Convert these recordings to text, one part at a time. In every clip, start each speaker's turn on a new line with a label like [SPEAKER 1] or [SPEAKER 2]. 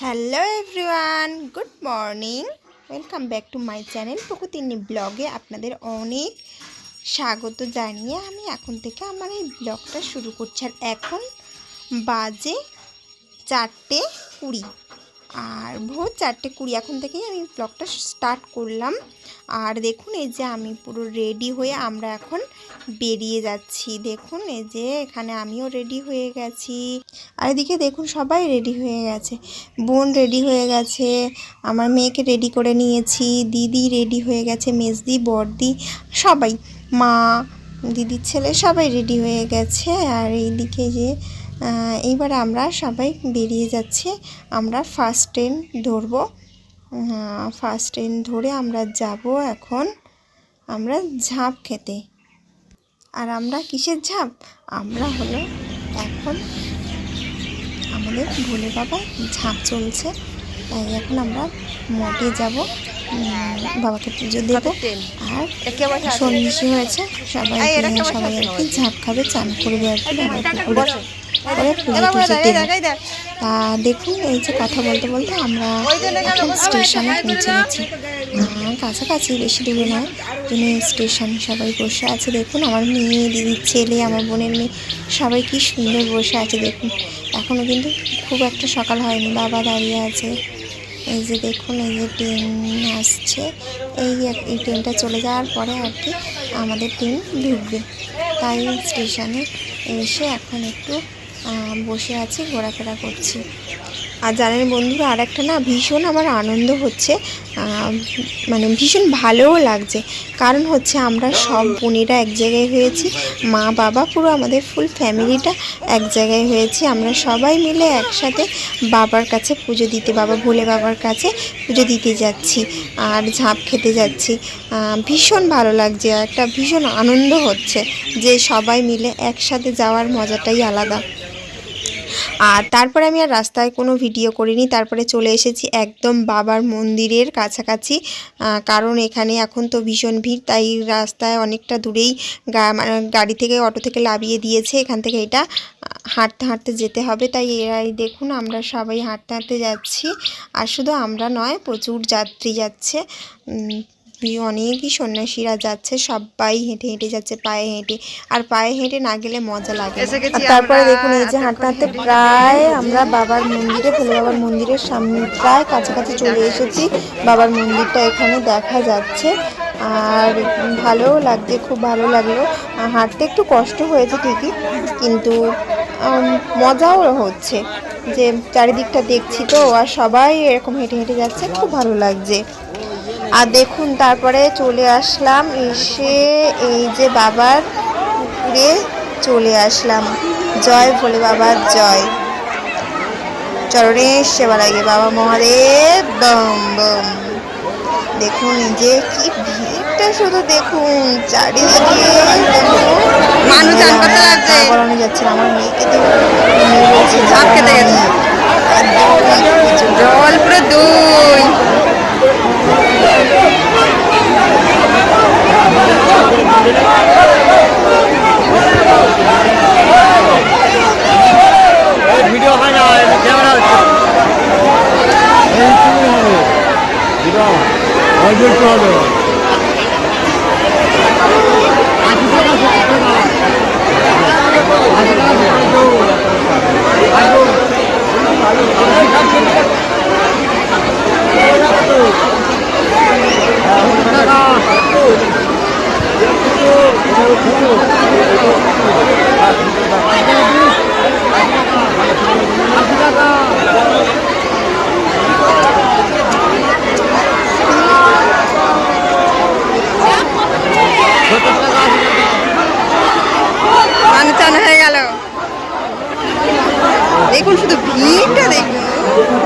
[SPEAKER 1] Hello everyone good morning welcome back to my channel প্রকৃতিনী ব্লগে আপনাদের অনেক স্বাগত জানিয়ে আমি এখন থেকে আমার এই ব্লগটা শুরু করছি। আর এখন বাজে চারটে কুড়ি। আর ভোর চারটে কুড়ি, এখন থেকেই আমি ব্লগটা স্টার্ট করলাম। আর দেখুন, এই যে আমি পুরো রেডি হয়ে আমরা এখন বেরিয়ে যাচ্ছি। দেখুন, এই যে এখানে আমিও রেডি হয়ে গেছি। আর এদিকে দেখুন, সবাই রেডি হয়ে গেছে। বোন রেডি হয়ে গেছে। আমার মেয়েকে রেডি করে নিয়েছি। দিদি রেডি হয়ে গেছে, মেজদি, বড়দি, সবাই। মা, দিদির ছেলে সবাই রেডি হয়ে গেছে। আর এইদিকে যে এইবার আমরা সবাই বেরিয়ে যাচ্ছে। আমরা ফার্স্ট ট্রেন ধরবো। ফার্স্ট ট্রেন ধরে আমরা যাব এখন আমরা ঝাঁপ খেতে। আর আমরা কিসের ঝাঁপ? আমরা হলো এখন আমাদের ভোলে বাবা ঝাঁপ চলছে। তাই এখন আমরা মঠে যাব। বাবাকে পুজো দেবো। আর সন্ন্যাসী হয়েছে। সবাই সবাই আর কি ঝাঁপ খাবে চান করবে আর কি। তা দেখুন এই যে কথা বলতে বলতে আমরা এখন স্টেশনে পৌঁছে গেছি। কাছাকাছি বেশি দূরে নয়। জন্য স্টেশন সবাই বসে আছে দেখুন আমার মেয়ে দিদির ছেলে আমার বোনের মেয়ে সবাই কি সুন্দর বসে আছে দেখুন। এখনও কিন্তু খুব একটা সকাল হয়নি বাবা দাঁড়িয়ে আছে। এই যে দেখুন এই যে ট্রেন আসছে। এই এই ট্রেনটা চলে যাওয়ার পরে আর কি আমাদের ট্রেন ঢুকবে। তাই স্টেশনে এসে এখন একটু বসে আছি, ঘোরাফেরা করছি। আর জানেন বন্ধুরা আর একটা না ভীষণ আমার আনন্দ হচ্ছে মানে ভীষণ ভালোও লাগছে। কারণ হচ্ছে আমরা সব বোনেরা এক জায়গায় হয়েছি, মা, বাবা পুরো আমাদের ফুল ফ্যামিলিটা এক জায়গায় হয়েছি। আমরা সবাই মিলে একসাথে বাবার কাছে পুজো দিতে, বাবা ভোলে বাবার কাছে পুজো দিতে যাচ্ছি আর ঝাঁপ খেতে যাচ্ছি। ভীষণ ভালো লাগছে, একটা ভীষণ আনন্দ হচ্ছে যে সবাই মিলে একসাথে যাওয়ার মজাটাই আলাদা। আর তারপরে আমি আর রাস্তায় কোনো ভিডিও করিনি। তারপরে চলে এসেছি একদম বাবার মন্দিরের কাছাকাছি কারণ এখানে এখন তো ভীষণ ভিড়, তাই রাস্তায় অনেকটা দূরেই মানে গাড়ি থেকে, অটো থেকে লাভিয়ে দিয়েছে। এখান থেকে এটা হাঁটতে হাঁটতে যেতে হবে। তাই এরাই দেখুন, আমরা সবাই হাঁটতে হাঁটতে যাচ্ছি। আর শুধু আমরা নয়, প্রচুর যাত্রী যাচ্ছে। অনেকই সন্ন্যাসীরা যাচ্ছে সবাই হেঁটে হেঁটে যাচ্ছে পায়ে হেঁটে। আর পায়ে হেঁটে না গেলে মজা লাগে আর তারপরে দেখুন এই যে হাঁটতে হাঁটতে প্রায় আমরা বাবার মন্দিরে ভোলে বাবার মন্দিরের সামনে প্রায় কাছাকাছি চলে এসেছি। বাবার মন্দিরটা এখানে দেখা যাচ্ছে। আর ভালোও লাগছে খুব ভালো লাগল। আর হাঁটতে একটু কষ্ট হয়েছে ঠিকই কিন্তু মজাও হচ্ছে। যে চারিদিকটা দেখছি তো আর সবাই এরকম হেঁটে হেঁটে যাচ্ছে খুব ভালো লাগছে। আর দেখুন তারপরে চলে আসলাম এসে এই যে বাবার পুকুরে চলে আসলাম। জয় ভোলে বাবার জয়। চরণে সেবা লাগে বাবা মহাদেব। বম বম দেখুন এই যে কি ভিড়টা শুধু দেখুন চারিদিকে
[SPEAKER 2] মানুষ
[SPEAKER 1] যাচ্ছে। আমার মেয়েকে তো নিয়ে বলছে
[SPEAKER 2] ঝাঁপ খেতে গেছে। জল পুরো দুই
[SPEAKER 3] ভিডিও হয় না ক্যামেরা হচ্ছে এই শুরু হবে ভিডিও অল্প একটু হবে আশি টাকা আশি টাকা আশি টাকা আসব আসব
[SPEAKER 2] মানুষ চান হয়ে গেল দেখুন শুধু ভিড়টা দেখুন লোকের গা গলানো যাচ্ছে
[SPEAKER 1] স্নান করে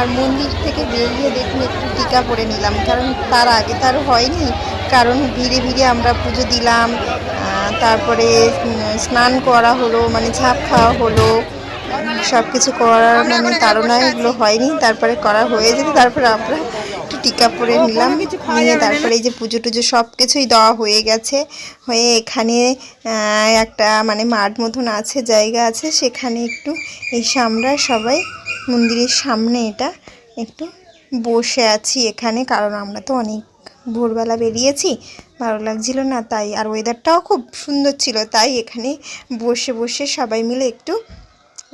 [SPEAKER 1] আর মন্দির থেকে বেরিয়ে দেখুন, একটু টিকা পরে নিলাম। কারণ তার আগে তার হয়নি। কারণ ভিড়ে ভিড়ে আমরা পুজো দিলাম তারপরে স্নান করা হলো মানে ঝাঁপ খাওয়া হলো সব কিছু করার মানে তাড়না এগুলো হয়নি। তারপরে করা হয়ে যেত, তারপরে আমরা টিকা পরে নিলাম নিয়ে তারপরে এই যে পুজো টুজো সব কিছুই দেওয়া হয়ে গেছে। হয়ে এখানে একটা মানে মাঠ মতন আছে জায়গা আছে সেখানে একটু এসে আমরা সবাই মন্দিরের সামনে এটা একটু বসে আছি এখানে কারণ আমরা তো অনেক ভোরবেলা বেরিয়েছি ভালো লাগছিল না তাই আর ওয়েদারটাও খুব সুন্দর ছিল তাই এখানে বসে বসে সবাই মিলে একটু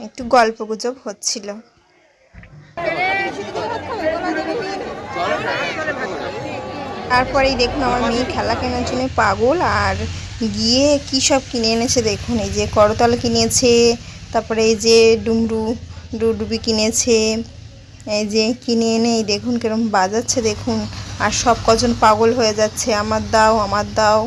[SPEAKER 1] একটু গল্প গুজব হচ্ছিল। তারপরেই দেখুন আমার মেয়ে খেলা কেনার জন্য পাগল, আর গিয়ে কী সব কিনে এনেছে দেখুন, এই যে করতল কিনেছে, তারপরে এই যে ডুমরু, ডুডুবি কিনেছে, এই যে কিনে এনে দেখুন কিরম বাজাচ্ছে দেখুন, আর সব কজন পাগল হয়ে যাচ্ছে, আমার দাও আমার দাও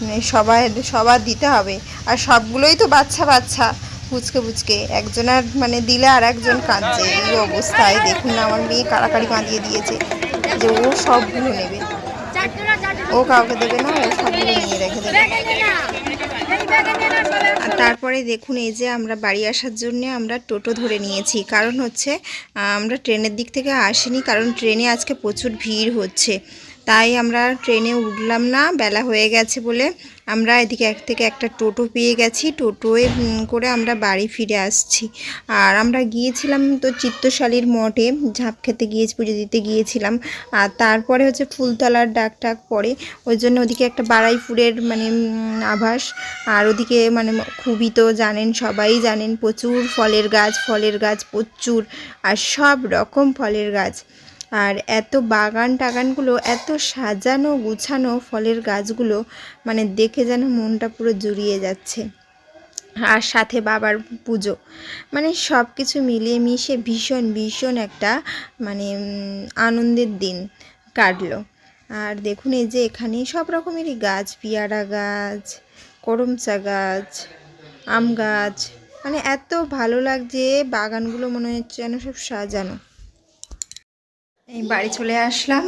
[SPEAKER 1] মানে সবাই, সবার দিতে হবে, আর সবগুলোই তো বাচ্চা বাচ্চা। বুচকে বুচকে একজনের মানে দিলে আর একজন কাঁদছে। এই অবস্থায় দেখুন না, আমার মেয়ে কাড়াকাড়ি কাঁদিয়ে দিয়েছে যে ও সবগুলো নেবে। ও কাউকে দেবে না, ও সবগুলো নিয়ে রেখে দেবে। আর তারপরে দেখুন, এই যে আমরা বাড়ি আসার জন্য আমরা টোটো ধরে নিয়েছি। কারণ হচ্ছে আমরা ট্রেনের দিক থেকে আসিনি, কারণ ট্রেনে আজকে প্রচুর ভিড় হচ্ছে। তাই আমরা ট্রেনে উঠলাম না, বেলা হয়ে গেছে বলে আমরা এদিকে এক থেকে একটা টোটো পেয়ে গেছি, টোটোয় করে আমরা বাড়ি ফিরে আসছি। আর আমরা গিয়েছিলাম তো চিত্তশালীর মঠে, ঝাঁপ খেতে গিয়ে পুজো দিতে গিয়েছিলাম। আর তারপরে হচ্ছে ফুলতলার ডাক টাক পড়ে ওই জন্য ওদিকে একটা বারাইপুরের মানে আভাস। আর ওদিকে মানে খুবই তো জানেন, সবাই জানেন প্রচুর ফলের গাছ ফলের গাছ প্রচুর, আর সব রকম ফলের গাছ। আর এত বাগান টাগানগুলো, এত সাজানো গুছানো ফলের গাছগুলো মানে দেখে যেন মনটা পুরো জুড়িয়ে যাচ্ছে। আর সাথে বাবার পুজো। মানে সব কিছু মিলিয়ে মিশে ভীষণ ভীষণ একটা মানে আনন্দের দিন কাটলো। আর দেখুন এই যে এখানে সব রকমেরই গাছ, পেয়ারা গাছ, করমচা গাছ, আম গাছ মানে এত ভালো লাগছে, বাগানগুলো মনে হচ্ছে যেন সব সাজানো। এই বাড়ি চলে আসলাম।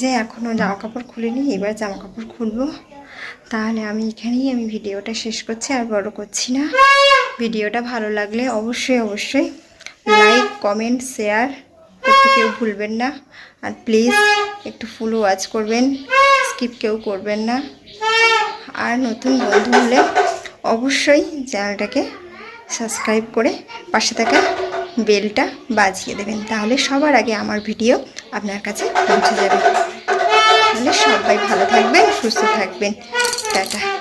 [SPEAKER 1] যে এখনও জামা কাপড় খুলিনি, এবার জামা কাপড় খুলবো। তাহলে আমি এখানেই আমি ভিডিওটা শেষ করছি, আর বড় করছি না। ভিডিওটা ভালো লাগলে অবশ্যই অবশ্যই লাইক কমেন্ট শেয়ার করতে কেউ ভুলবেন না। আর প্লিজ একটু ফুল ওয়াচ করবেন স্কিপ কেউ করবেন না। আর নতুন বন্ধু হলে অবশ্যই চ্যানেলটাকে সাবস্ক্রাইব করে পাশে থাকা। বেলটা বাজিয়ে দেবেন, তাহলে সবার আগে আমার ভিডিও আপনার কাছে পৌঁছে যাবে। তাহলে সবাই ভালো থাকবেন, সুস্থ থাকবেন। টাটা।